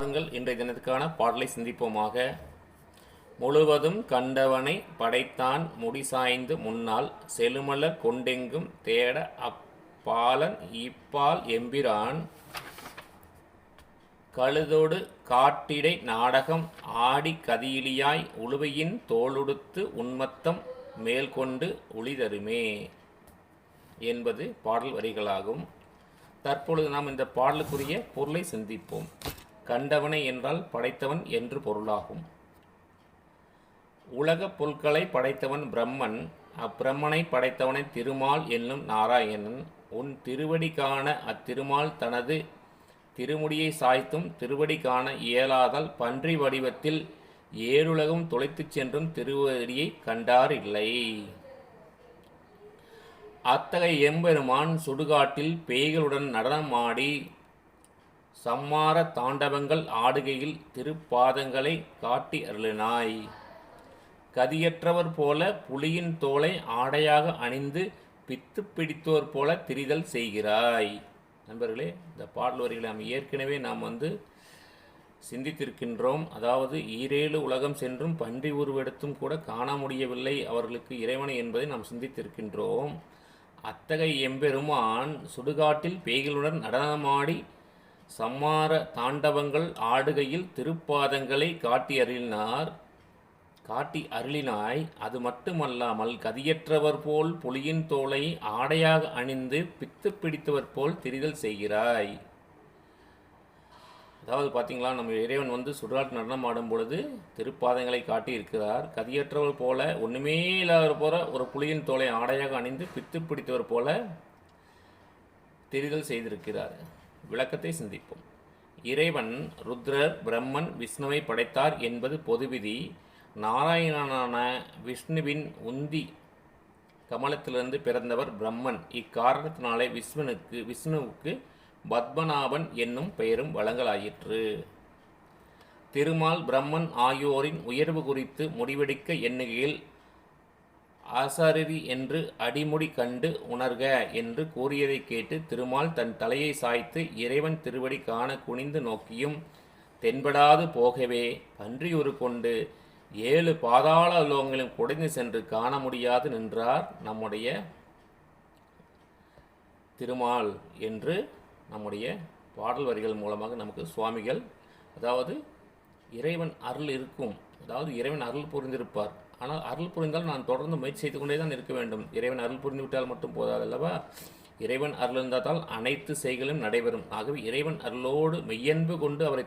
பாருங்கள் இன்றைய தினத்துக்கான பாடலை சிந்திப்போமாக. முழுவதும் கண்டவனை படைத்தான் முடிசாய்ந்து முன்னால் செழுமல கொண்டெங்கும் தேட அப்பாலன் இப்பால் எம்பிரான். கழுதோடு காட்டிடை நாடகம் ஆடி கதியிலியாய் உழுவையின் தோளுடுத்து உன்மத்தம் மேல்கொண்டு ஒளிதருமே என்பது பாடல் வரிகளாகும். தற்பொழுது நாம் இந்த பாடலுக்குரிய பொருளை சிந்திப்போம். கண்டவனை என்றால் படைத்தவன் என்று பொருளாகும். உலகப் பொருட்களை படைத்தவன் பிரம்மன் அப்பிரம்மனை படைத்தவனை திருமால் என்னும் நாராயணன். உன் திருவடி காண அத்திருமால் தனது திருமுடியை சாய்த்தும் திருவடி காண இயலாதால் பன்றி வடிவத்தில் ஏழுலகம் துளைத்துச் சென்றும் திருவடியை கண்டார் இல்லை. அத்தகைய எம்பெருமான் சுடுகாட்டில் பேய்களுடன் நடனமாடி சம்மார தாண்டவங்கள் ஆடுகையில் திருப்பாதங்களை காட்டி அருளினாய். கதியற்றவர் போல புலியின் தோலை ஆடையாக அணிந்து பித்து பிடித்தோர் போல திரிதல் செய்கிறாய். நண்பர்களே இந்த பாடல் வரிகளை நாம் ஏற்கனவே நாம் வந்து சிந்தித்திருக்கின்றோம். அதாவது ஈரேழு உலகம் சென்றும் பன்றி உருவெடுத்தும் கூட காண முடியவில்லை அவர்களுக்கு இறைவனை என்பதை நாம் சிந்தித்திருக்கின்றோம். அத்தகைய எம்பெருமான் சுடுகாட்டில் பேய்களுடன் நடனமாடி சம்மார தாண்டவங்கள் ஆடுகையில் திருப்பாதங்களை காட்டி அருளினார். காட்டி அருளினாய் அது மட்டுமல்லாமல் கதியற்றவர் போல் புலியின் தோலை ஆடையாக அணிந்து பித்து பிடித்தவர் போல் திரிதல் செய்கிறாய். அதாவது பார்த்தீங்களா நம்ம இறைவன் வந்து சுடுகாட்டு நடனம் ஆடும் பொழுது திருப்பாதங்களை காட்டி இருக்கிறார். கதியற்றவர் போல ஒன்றுமே இல்லாத போல ஒரு புலியின் தோலை ஆடையாக அணிந்து பித்து பிடித்தவர் போல தெரிதல் செய்திருக்கிறார். விளக்கத்தை சிந்திப்போம். இறைவன் ருத்ரர் பிரம்மன் விஷ்ணுவை படைத்தார் என்பது பொதுவிதி. நாராயணனான விஷ்ணுவின் உந்தி கமலத்திலிருந்து பிறந்தவர் பிரம்மன். இக்காரணத்தினாலே விஷ்ணுனுக்கு விஷ்ணுவுக்கு பத்மநாபன் என்னும் பெயரும் வழங்கலாயிற்று. திருமால் பிரம்மன் ஆகியோரின் உயர்வு குறித்து முடிவெடுக்க எண்ணுகையில் ஆசாரிதி என்று அடிமுடி கண்டு உணர்க என்று கூறியதை கேட்டு திருமால் தன் தலையை சாய்த்து இறைவன் திருவடி காண குனிந்து நோக்கியும் தென்படாது போகவே பன்றியுரு கொண்டு ஏழு பாதாள லோகங்களும் குடைந்து சென்று காண முடியாது நின்றார் நம்முடைய திருமால் என்று நம்முடைய பாடல் வரிகள் மூலமாக நமக்கு சுவாமிகள் அதாவது இறைவன் அருள் இருக்கும். அதாவது இறைவன் அருள் புரிந்திருப்பார். ஆனால் அருள் புரிந்தால் நான் தொடர்ந்து முயற்சி செய்து கொண்டே தான் இருக்க வேண்டும். இறைவன் அருள் புரிந்து விட்டால் மட்டும் போதாது அல்லவா? இறைவன் அருள் இருந்தால் அனைத்து செய்களும் நடைபெறும். ஆகவே இறைவன் அருளோடு மெய்யன்பு கொண்டு அவரை